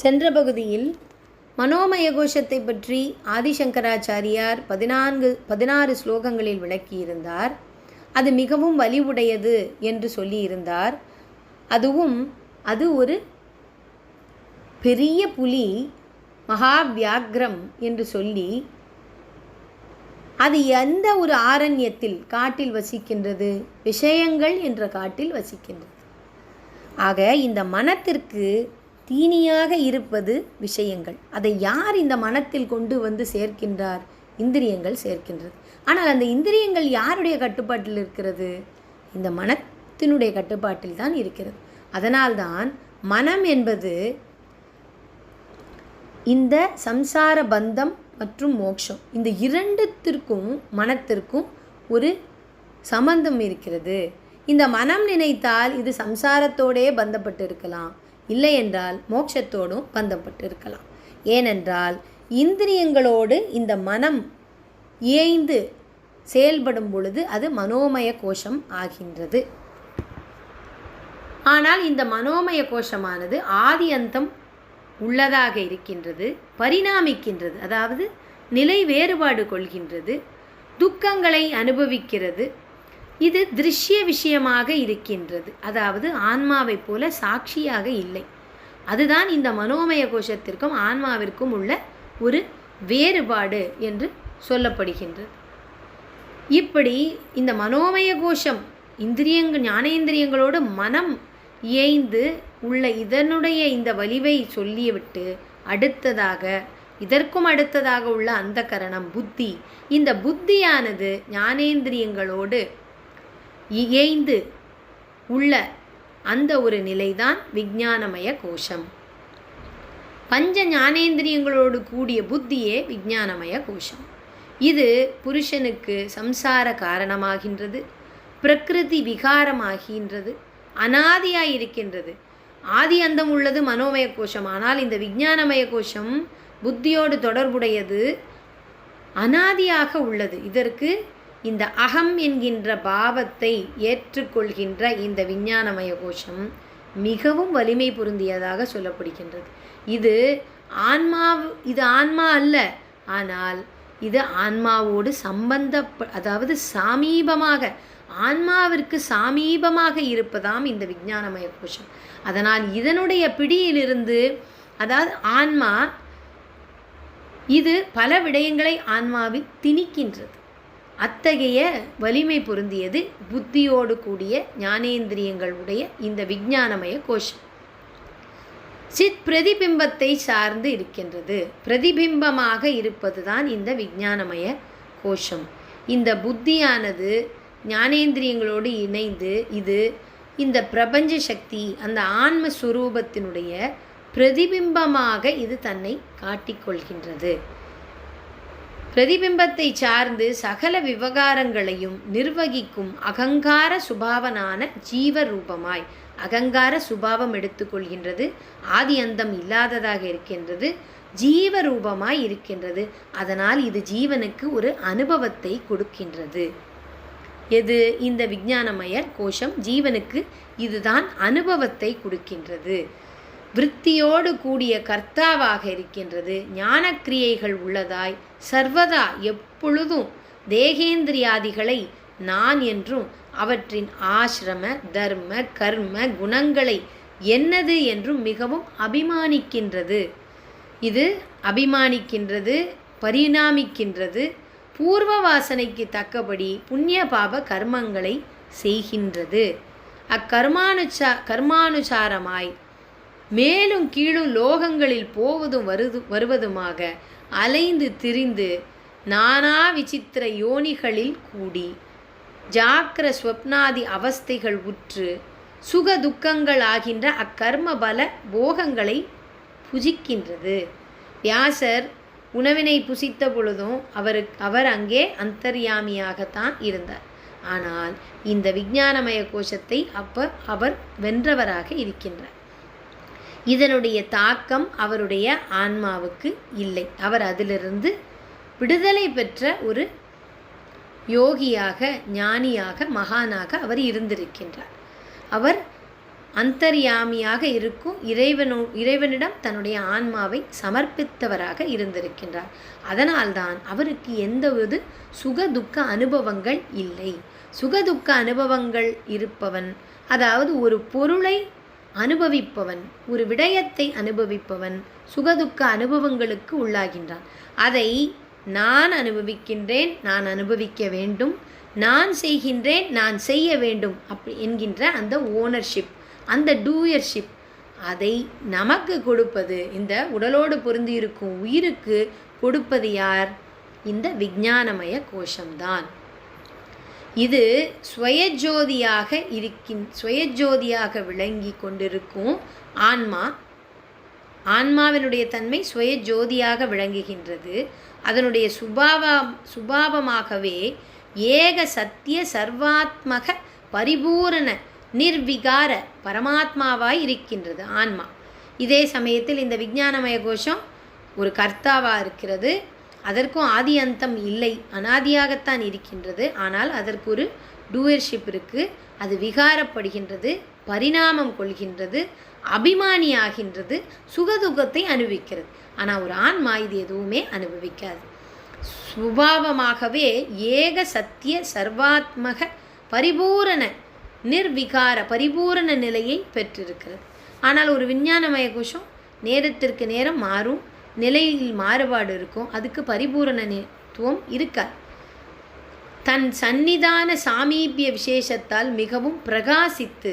சென்ற பகுதியில் மனோமய கோஷத்தை பற்றி ஆதிசங்கராச்சாரியார் பதினான்கு பதினாறு ஸ்லோகங்களில் விளக்கியிருந்தார். அது மிகவும் வலிவுடையது என்று சொல்லியிருந்தார். அதுவும் அது ஒரு பெரிய புலி மகாவியாக்ரம் என்று சொல்லி அது எந்த ஒரு ஆரண்யத்தில் காட்டில் வசிக்கின்றது? விஷயங்கள் என்ற காட்டில் வசிக்கின்றது. ஆக இந்த மனத்திற்கு தீனியாக இருப்பது விஷயங்கள். அதை யார் இந்த மனத்தில் கொண்டு வந்து சேர்க்கின்றார்? இந்திரியங்கள் சேர்க்கின்றது. ஆனால் அந்த இந்திரியங்கள் யாருடைய கட்டுப்பாட்டில் இருக்கிறது? இந்த மனத்தினுடைய கட்டுப்பாட்டில் தான் இருக்கிறது. அதனால்தான் மனம் என்பது இந்த சம்சார பந்தம் மற்றும் மோட்சம். இந்த இரண்டுத்திற்கும் மனத்திற்கும் ஒரு சம்பந்தம் இருக்கிறது. இந்த மனம் நினைத்தால் இது சம்சாரத்தோடே பந்தப்பட்டு இருக்கலாம் இல்லை என்றால் மோட்சத்தோடும் பந்தப்பட்டு இருக்கலாம் ஏனென்றால் இந்திரியங்களோடு இந்த மனம் இயைந்து செயல்படும் பொழுது அது மனோமய கோஷம் ஆகின்றது. ஆனால் இந்த மனோமய கோஷமானது ஆதி அந்தம் உள்ளதாக இருக்கின்றது பரிணாமிக்கின்றது அதாவது நிலை வேறுபாடு கொள்கின்றது துக்கங்களை அனுபவிக்கிறது இது திருஷ்ய விஷயமாக இருக்கின்றது. அதாவது ஆன்மாவைப் போல சாட்சியாக இல்லை. அதுதான் இந்த மனோமய கோஷத்திற்கும் ஆன்மாவிற்கும் உள்ள ஒரு வேறுபாடு என்று சொல்லப்படுகின்றது. இப்படி இந்த மனோமய கோஷம் இந்திரியங்கள் ஞானேந்திரியங்களோடு மனம் இயைந்து உள்ள இதனுடைய இந்த வலிவை சொல்லிவிட்டு அடுத்ததாக இதற்கும் அடுத்ததாக உள்ள அந்த கரணம் புத்தி. இந்த புத்தியானது ஞானேந்திரியங்களோடு இயைந்து உள்ள அந்த ஒரு நிலைதான் விஞ்ஞானமய கோஷம். பஞ்ச ஞானேந்திரியங்களோடு கூடிய புத்தியே விஞ்ஞானமய கோஷம். இது புருஷனுக்கு சம்சார காரணமாகின்றது பிரகிருதி விகாரமாகின்றது அனாதியாய் இருக்கின்றது. ஆதி அந்தம் உள்ளது மனோமய கோஷம். ஆனால் இந்த விஞ்ஞானமய கோஷம் புத்தியோடு தொடர்புடையது அனாதியாக உள்ளது. இதற்கு இந்த அகம் என்கின்ற பாவத்தை ஏற்றுக்கொள்கின்ற இந்த விஞ்ஞானமய கோஷம் மிகவும் வலிமை பொருந்தியதாக சொல்லப்படுகின்றது. இது ஆன்மா இது ஆன்மா அல்ல ஆனால் இது ஆன்மாவோடு சம்பந்த அதாவது சாமீபமாக ஆன்மாவிற்கு சாமீபமாக இருப்பதாம் இந்த விஞ்ஞானமய கோஷம். அதனால் இதனுடைய பிடியிலிருந்து அதாவது ஆன்மா இது பல விடயங்களை ஆன்மாவில் திணிக்கின்றது. அத்தகைய வலிமை பொருந்தியது புத்தியோடு கூடிய ஞானேந்திரியங்களுடைய இந்த விஞ்ஞானமய கோஷம். சித் பிரதிபிம்பத்தை சார்ந்து இருக்கின்றது. பிரதிபிம்பமாக இருப்பதுதான் இந்த விஞ்ஞானமய கோஷம். இந்த புத்தியானது ஞானேந்திரியங்களோடு இணைந்து இது இந்த பிரபஞ்ச சக்தி அந்த ஆன்ம சுரூபத்தினுடைய பிரதிபிம்பமாக இது தன்னை காட்டிக்கொள்கின்றது. பிரதிபிம்பத்தை சார்ந்து சகல விவகாரங்களையும் நிர்வகிக்கும் அகங்கார சுபாவனான ஜீவ ரூபமாய் அகங்கார சுபாவம் எடுத்துக்கொள்கின்றது. ஆதி அந்தம் இல்லாததாக இருக்கின்றது. ஜீவ ரூபமாய் இருக்கின்றது. அதனால் இது ஜீவனுக்கு ஒரு அனுபவத்தை கொடுக்கின்றது. எது? இந்த விஞ்ஞானமய கோஷம் ஜீவனுக்கு இதுதான் அனுபவத்தை கொடுக்கின்றது. விற்த்தியோடு கூடிய கர்த்தாவாக இருக்கின்றது. ஞானக்கிரியைகள் உள்ளதாய் சர்வதா எப்பொழுதும் தேகேந்திரியாதிகளை நான் என்றும் அவற்றின் ஆசிரம தர்ம கர்ம குணங்களை என்னது என்றும் மிகவும் அபிமானிக்கின்றது. இது அபிமானிக்கின்றது பரிணாமிக்கின்றது பூர்வ வாசனைக்கு தக்கபடி புண்ணிய பாப கர்மங்களை செய்கின்றது. அக்கர்மானுச்சா கர்மானுசாரமாய் மேலும் கீழும் லோகங்களில் போவதும் வருது வருவதுமாக அலைந்து திரிந்து நானா விசித்திர யோனிகளில் கூடி ஜாக்கிர ஸ்வப்னாதி அவஸ்தைகள் உற்று சுக துக்கங்கள் ஆகின்ற அக்கர்ம பல போகங்களை புஜிக்கின்றது. வியாசர் உணவினை புசித்த பொழுதும் அவருக்கு அவர் அங்கே அந்தர்யாமியாகத்தான் இருந்தார். ஆனால் இந்த விஞ்ஞானமய கோஷத்தை அப்ப அவர் வென்றவராக இருக்கின்றார். இதனுடைய தாக்கம் அவருடைய ஆன்மாவுக்கு இல்லை. அவர் அதிலிருந்து விடுதலை பெற்ற ஒரு யோகியாக ஞானியாக மகானாக அவர் இருந்திருக்கின்றார். அவர் அந்தர்யாமியாக இருக்கும் இறைவனோ இறைவனிடம் தன்னுடைய ஆன்மாவை சமர்ப்பித்தவராக இருந்திருக்கின்றார். அதனால்தான் அவருக்கு எந்தவித சுக துக்க அனுபவங்கள் இல்லை. சுக துக்க அனுபவங்கள் இருப்பவன் அதாவது ஒரு பொருளை அனுபவிப்பவன் ஒரு விடயத்தை அனுபவிப்பவன் சுகதுக்க அனுபவங்களுக்கு உள்ளாகின்றான். அதை நான் அனுபவிக்கின்றேன் நான் அனுபவிக்க வேண்டும் நான் செய்கின்றேன் நான் செய்ய வேண்டும் அப்படி என்கின்ற அந்த ஓனர்ஷிப் அந்த டூயர்ஷிப் அதை நமக்கு கொடுப்பது இந்த உடலோடு பொருந்தி இருக்கும் உயிருக்கு கொடுப்பது யார்? இந்த விஞ்ஞானமய கோஷம்தான். இது சுயஜோதியாக இருக்கின் சுயஜோதியாக விளங்கி கொண்டிருக்கும் ஆன்மா. ஆன்மாவினுடைய தன்மை சுயஜோதியாக விளங்குகின்றது. அதனுடைய சுபாவம் சுபாவமாகவே ஏக சத்திய சர்வாத்மக பரிபூரண நிர்விகார பரமாத்மாவாய் இருக்கின்றது ஆன்மா. இதே சமயத்தில் இந்த விஞ்ஞானமய கோஷம் ஒரு கர்த்தாவாக இருக்கிறது. அதற்கும் ஆதி அந்தம் இல்லை. அனாதியாகத்தான் இருக்கின்றது. ஆனால் அதற்கு ஒரு டூயர்ஷிப் இருக்குது அது விகாரப்படுகின்றது பரிணாமம் கொள்கின்றது அபிமானி ஆகின்றது சுகதுகத்தை அனுபவிக்கிறது. ஆனால் ஒரு ஆன்மா இது எதுவுமே அனுபவிக்காது. சுபாவமாகவே ஏக சத்திய சர்வாத்மக பரிபூரண நிர்விகார பரிபூரண நிலையை பெற்றிருக்கிறது. ஆனால் ஒரு விஞ்ஞானமய கோஷம் நேரத்திற்கு நேரம் மாறும். நிலையில் மாறுபாடு இருக்கும். அதுக்கு பரிபூரணத்துவம் இருக்காது. தன் சந்நிதான சாமீபிய விசேஷத்தால் மிகவும் பிரகாசித்து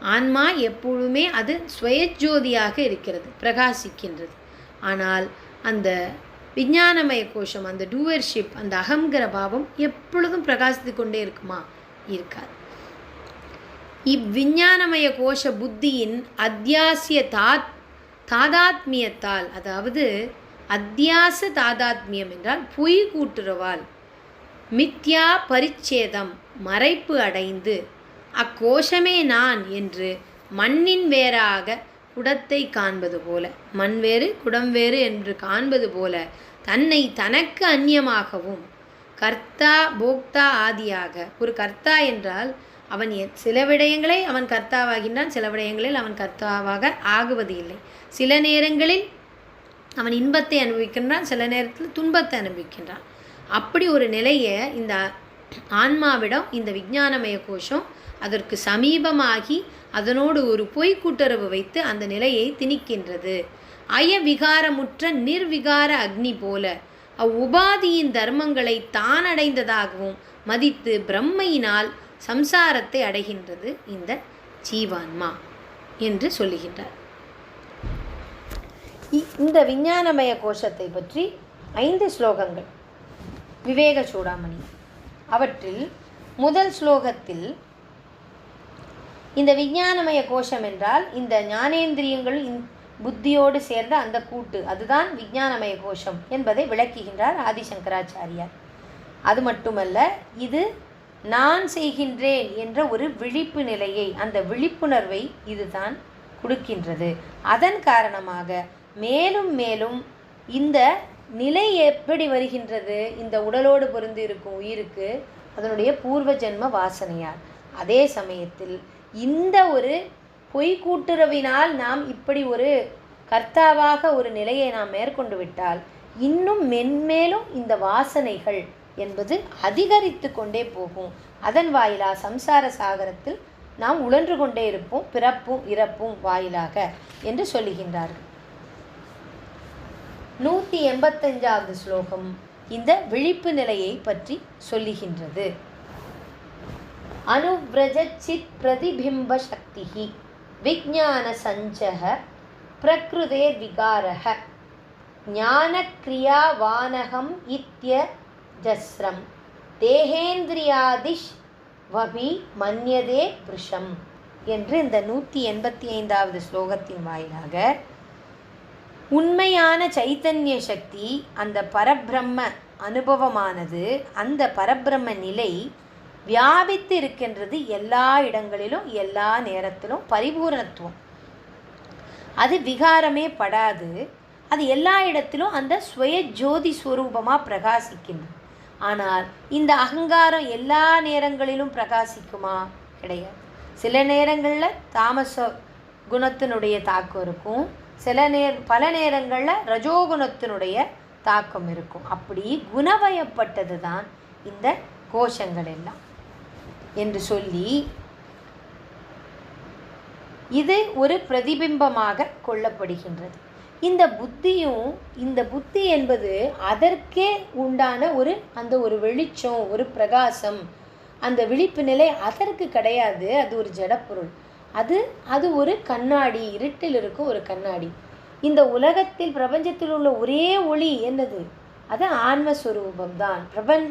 ஆன்மா எப்பொழுதுமே அது சுயஜோதியாக இருக்கிறது பிரகாசிக்கின்றது. ஆனால் அந்த விஞ்ஞானமய கோஷம் அந்த டூவர்ஷிப் அந்த அகங்கிற பாவம் எப்பொழுதும் பிரகாசித்து கொண்டே இருக்குமா? இருக்காது. இவ்விஞ்ஞானமய கோஷ புத்தியின் அத்தியாசிய தாத் தாதாத்மியத்தால் அதாவது அத்தியாச தாதாத்மியம் என்றால் பொய் கூட்டுறவால் மித்யா பரிச்சேதம் மறைப்பு அடைந்து அக்கோஷமே நான் என்று மண்ணின் வேறாக குடத்தை காண்பது போல மண் வேறு குடம் வேறு என்று காண்பது போல தன்னை தனக்கு அந்நியமாகவும் கர்த்தா போக்தா ஆதியாக ஒரு கர்த்தா என்றால் அவன் சில விடயங்களை அவன் கர்த்தாவாகின்றான் சில விடயங்களில் அவன் கர்த்தாவாக ஆகுவது இல்லை. சில நேரங்களில் அவன் இன்பத்தை அனுபவிக்கின்றான் சில நேரத்தில் துன்பத்தை அனுபவிக்கின்றான். அப்படி ஒரு நிலையை இந்த ஆன்மாவிடம் இந்த விஞ்ஞானமய கோஷம் அதற்கு சமீபமாகி அதனோடு ஒரு பொய் கூட்டுறவு வைத்து அந்த நிலையை திணிக்கின்றது. அயவிகாரமுற்ற நிர்விகார அக்னி போல அவ்வுபாதியின் தர்மங்களை தான் அடைந்ததாகவும் மதித்து பிரம்மையினால் சம்சாரத்தை அடைகின்றது இந்த ஜீவான்மா என்று சொல்லுகின்றார். இந்த விஞ்ஞானமய கோஷத்தை பற்றி ஐந்து ஸ்லோகங்கள். விவேக சூடாமணி. அவற்றில் முதல் ஸ்லோகத்தில் இந்த விஞ்ஞானமய கோஷம் என்றால் இந்த ஞானேந்திரியங்கள் இந்- புத்தியோடு சேர்ந்த அந்த கூட்டு. அதுதான் விஞ்ஞானமய கோஷம் என்பதை விளக்குகின்றார் ஆதிசங்கராச்சாரியார். அது மட்டுமல்ல இது நான் செய்கின்றேன் என்ற ஒரு விழிப்பு நிலையை அந்த விழிப்புணர்வை இதுதான் கொடுக்கின்றது. அதன் காரணமாக மேலும் மேலும் இந்த நிலை எப்படி வருகின்றது இந்த உடலோடு பொருந்து இருக்கும் உயிருக்கு அதனுடைய பூர்வ ஜென்ம வாசனையால். அதே சமயத்தில் இந்த ஒரு பொய் கூட்டுறவினால் நாம் இப்படி ஒரு கர்த்தாவாக ஒரு நிலையை நாம் மேற்கொண்டு விட்டால் இன்னும் மென்மேலும் இந்த வாசனைகள் என்பது அதிகரித்து கொண்டே போகும். அதன் வாயிலா சம்சார சாகரத்தில் நாம் உழன்று கொண்டே இருப்போம் பிறப்பும் இறப்பும் வாயிலாக என்று சொல்லுகின்றார்கள். நூற்றி எண்பத்தஞ்சாவது ஸ்லோகம் இந்த விழிப்பு நிலையை பற்றி சொல்லுகின்றது. அனுவிரஜித் பிரதிபிம்ப சக்தி விஜான சஞ்சக பிரகிருதே விகாரக ஞானக்ரியாவானகம் இத்திய ஜஸ்ரம் தேகேந்திரியாதிஷ் வபி மன்யதே புருஷம் என்று இந்த நூற்றி எண்பத்தி ஐந்தாவது ஸ்லோகத்தின் வாயிலாக உண்மையான சைத்தன்ய சக்தி அந்த பரபிரம்ம அனுபவமானது அந்த பரபிரம்ம நிலை வியாபித்து இருக்கின்றது எல்லா இடங்களிலும் எல்லா நேரத்திலும் பரிபூரணத்துவம். அது விகாரமே படாது. அது எல்லா இடத்திலும் அந்த சுய ஜோதி ஸ்வரூபமாக பிரகாசிக்கின்றது. ஆனால் இந்த அகங்காரம் எல்லா நேரங்களிலும் பிரகாசிக்குமா? கிடையாது. சில நேரங்களில் தாமச குணத்தினுடைய தாக்கம் இருக்கும். சில நேர் பல நேரங்களில் ரஜோகுணத்தினுடைய தாக்கம் இருக்கும். அப்படி குணவயப்பட்டது தான் இந்த கோஷங்கள் எல்லாம். என்று சொல்லி இது ஒரு பிரதிபிம்பமாக கொள்ளப்படுகின்றது. இந்த புத்தியும் இந்த புத்தி என்பது அதற்கே உண்டான ஒரு அந்த ஒரு வெளிச்சம் ஒரு பிரகாசம் அந்த விழிப்பு நிலை அதற்கு கிடையாது. அது ஒரு ஜடப்பொருள். அது அது ஒரு கண்ணாடி இருட்டில் இருக்கும் ஒரு கண்ணாடி. இந்த உலகத்தில் பிரபஞ்சத்தில் உள்ள ஒரே ஒளி என்னது? அது ஆன்மஸ்வரூபம் தான் பிரபன்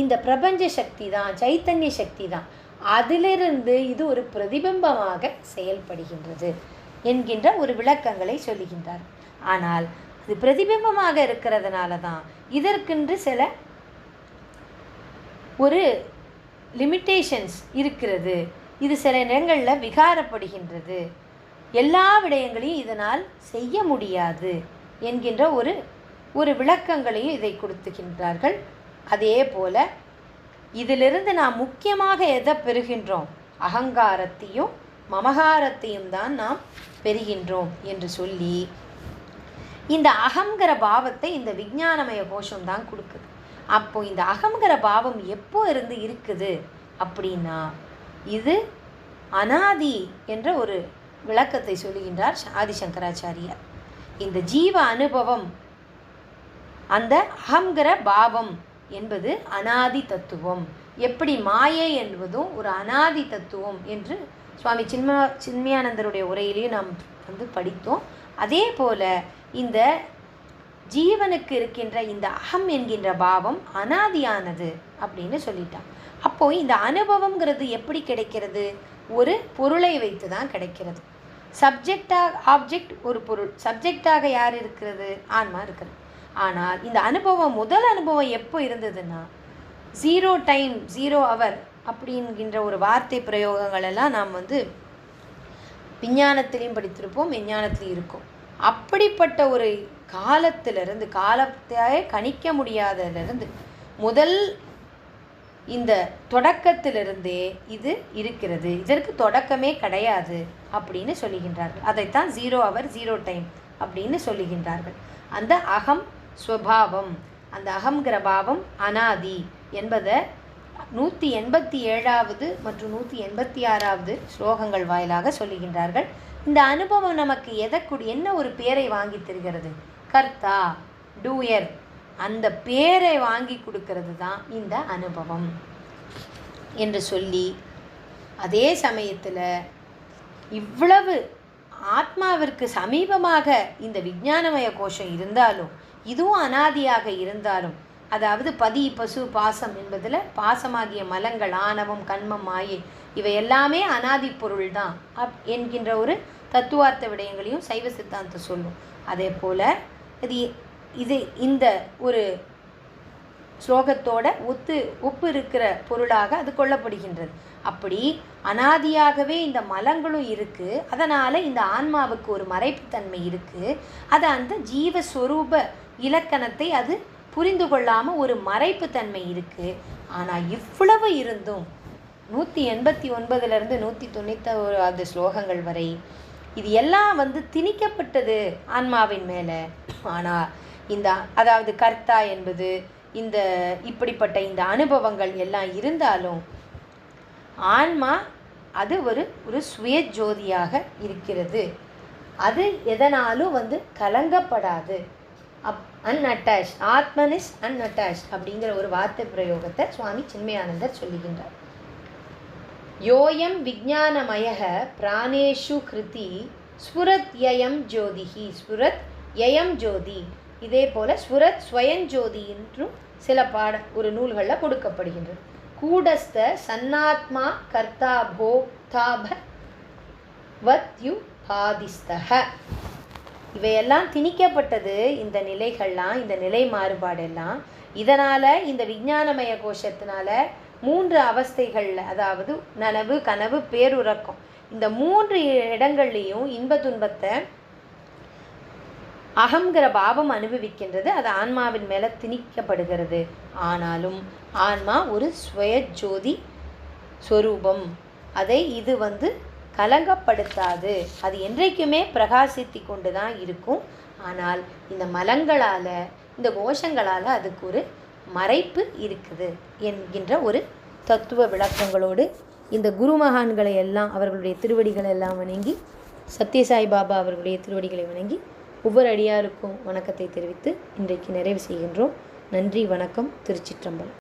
இந்த பிரபஞ்ச சக்தி தான் சைத்தன்ய சக்தி தான் அதிலிருந்து இது ஒரு பிரதிபிம்பமாக செயல்படுகின்றது என்கின்ற ஒரு விளக்கங்களை சொல்லுகின்றார். ஆனால் அது பிரதிபிம்பமாக இருக்கிறதுனால தான் இதற்கென்று சில ஒரு லிமிட்டேஷன்ஸ் இருக்கிறது. இது சில நேரங்களில் விகாரப்படுகின்றது. எல்லா விடயங்களையும் இதனால் செய்ய முடியாது என்கின்ற ஒரு ஒரு விளக்கங்களையும் இதை கொடுத்துகின்றார்கள். அதே போல இதிலிருந்து நாம் முக்கியமாக எதை பெறுகின்றோம்? அகங்காரத்தையும் மமகாரத்தையும் தான் நாம் பெறுகின்றோம் என்று சொல்லி இந்த அகங்கிற பாவத்தை இந்த விஞ்ஞானமய கோஷம் தான் கொடுக்குது. அப்போ இந்த அகங்கிற பாவம் எப்போ இருந்து இருக்குது அப்படின்னா இது அனாதி என்ற ஒரு விளக்கத்தை சொல்லுகின்றார் ஆதிசங்கராச்சாரியார். இந்த ஜீவ அனுபவம் அந்த அகங்கிற பாவம் என்பது அனாதி தத்துவம். எப்படி மாயை என்பதும் ஒரு அனாதி தத்துவம் என்று சுவாமி சின்ம சின்மயானந்தருடைய உரையிலையும் நாம் வந்து படித்தோம். அதே போல இந்த ஜீவனுக்கு இருக்கின்ற இந்த அகம் என்கின்ற பாவம் அனாதியானது அப்படின்னு சொல்லிட்டான் அப்போ இந்த அனுபவம்ங்கிறது எப்படி கிடைக்கிறது? ஒரு பொருளை வைத்து தான் கிடைக்கிறது சப்ஜெக்டாக ஆப்ஜெக்ட் ஒரு பொருள். சப்ஜெக்டாக யார் இருக்கிறது? ஆன்மா இருக்கிறது. ஆனால் இந்த அனுபவம் முதல் அனுபவம் எப்போ இருந்ததுன்னா ஜீரோ டைம் ஜீரோ அவர் அப்படிங்கின்ற ஒரு வார்த்தை பிரயோகங்கள் எல்லாம் நாம் வந்து விஞ்ஞானத்திலையும் படித்திருப்போம் விஞ்ஞானத்திலையும் இருக்கும். அப்படிப்பட்ட ஒரு காலத்திலிருந்து காலத்தையே கணிக்க முடியாததிலிருந்து முதல் இந்த தொடக்கத்திலிருந்தே இது இருக்கிறது. இதற்கு தொடக்கமே கிடையாது அப்படின்னு சொல்லுகின்றார்கள் அதைத்தான் ஜீரோ அவர் ஜீரோ டைம் அப்படின்னு சொல்லுகின்றார்கள் அந்த அகம் ஸ்வபாவம் அந்த அகம்ங்கிற பாவம் அனாதி என்பதை நூற்றி எண்பத்தி ஏழாவது மற்றும் நூற்றி எண்பத்தி ஆறாவது ஸ்லோகங்கள் வாயிலாக சொல்லுகின்றார்கள் இந்த அனுபவம் நமக்கு எதற்குடி என்ன ஒரு பேரை வாங்கி தருகிறது? கர்த்தா டூயர் அந்த பேரை வாங்கி கொடுக்கறது தான் இந்த அனுபவம் என்று சொல்லி அதே சமயத்தில் இவ்வளவு ஆத்மாவிற்கு சமீபமாக இந்த விஞ்ஞானமய கோஷம் இருந்தாலும் இதுவும் அனாதியாக இருந்தாலும் அதாவது பதி பசு பாசம் என்பதில் பாசமாகிய மலங்கள் ஆணவம் கண்மம் மாயை இவை எல்லாமே அனாதி பொருள் தான் அப் என்கின்ற ஒரு தத்துவார்த்த விடயங்களையும் சைவ சித்தாந்தம் சொல்லும். அதே போல் இது இது இந்த ஒரு ஸ்லோகத்தோட ஒத்து ஒப்பு இருக்கிற பொருளாக அது கொள்ளப்படுகின்றது. அப்படி அனாதியாகவே இந்த மலங்களும் இருக்குது அதனால் இந்த ஆன்மாவுக்கு ஒரு மறைப்புத்தன்மை இருக்குது அது அந்த ஜீவஸ்வரூப இலக்கணத்தை அது புரிந்து கொள்ளாமல் ஒரு மறைப்புத்தன்மை இருக்குது ஆனால் இவ்வளவு இருந்தும் நூற்றி எண்பத்தி ஒன்பதுலேருந்து நூற்றி தொண்ணூற்றி ஸ்லோகங்கள் வரை இது எல்லாம் வந்து திணிக்கப்பட்டது ஆன்மாவின் மேலே. ஆனால் இந்த அதாவது கர்த்தா என்பது இந்த இப்படிப்பட்ட இந்த அனுபவங்கள் எல்லாம் இருந்தாலும் ஆன்மா அது ஒரு ஒரு சுய ஜோதியாக இருக்கிறது. அது எதனாலும் வந்து கலங்கப்படாது. அப் அன்அட்டாச் ஆத்மன் இஸ் அன்அட்டாச் அப்படிங்கிற ஒரு வார்த்தை பிரயோகத்தை சுவாமி சின்மயானந்தர் சொல்லுகின்றார். யோயம் விஜானமயக பிராணேஷு கிருதி ஸ்புரத் யயம் ஜோதிஹி ஸ்புரத் யயம் ஜோதி. இதே போல ஸ்வரத் ஸ்வயஞ்சோதி என்றும் சில பாட ஒரு நூல்களில் கொடுக்கப்படுகின்றது. கூடஸ்த சன்னாத்மா கர்த்தா போக்தாப வத்யு பாதிஸ்தக இவையெல்லாம் திணிக்கப்பட்டது இந்த நிலைகள்லாம் இந்த நிலை மாறுபாடெல்லாம். இதனால் இந்த விஞ்ஞானமய கோஷத்தினால மூன்று அவஸ்தைகளில் அதாவது நனவு கனவு பேருறக்கம். இந்த மூன்று இடங்கள்லேயும் இன்ப துன்பத்தை அகங்கிற பாவம் அனுபவிக்கின்றது அது ஆன்மாவின் மேலே திணிக்கப்படுகிறது. ஆனாலும் ஆன்மா ஒரு ஸ்வயஜோதி ஸ்வரூபம் அதை இது வந்து கலங்கப்படுத்தாது. அது என்றைக்குமே பிரகாசித்து கொண்டு தான் இருக்கும். ஆனால் இந்த மலங்களால் இந்த கோஷங்களால் அதுக்கு ஒரு மறைப்பு இருக்குது என்கின்ற ஒரு தத்துவ விளக்கங்களோடு இந்த குருமகான்களை எல்லாம் அவர்களுடைய திருவடிகளை எல்லாம் வணங்கி சத்யசாய் பாபா அவர்களுடைய திருவடிகளை வணங்கி ஒவ்வொரு அடியாருக்கும் வணக்கத்தை தெரிவித்து இன்றைக்கு நிறைவு செய்கின்றோம். நன்றி வணக்கம் திருச்சிற்றம்பலம்.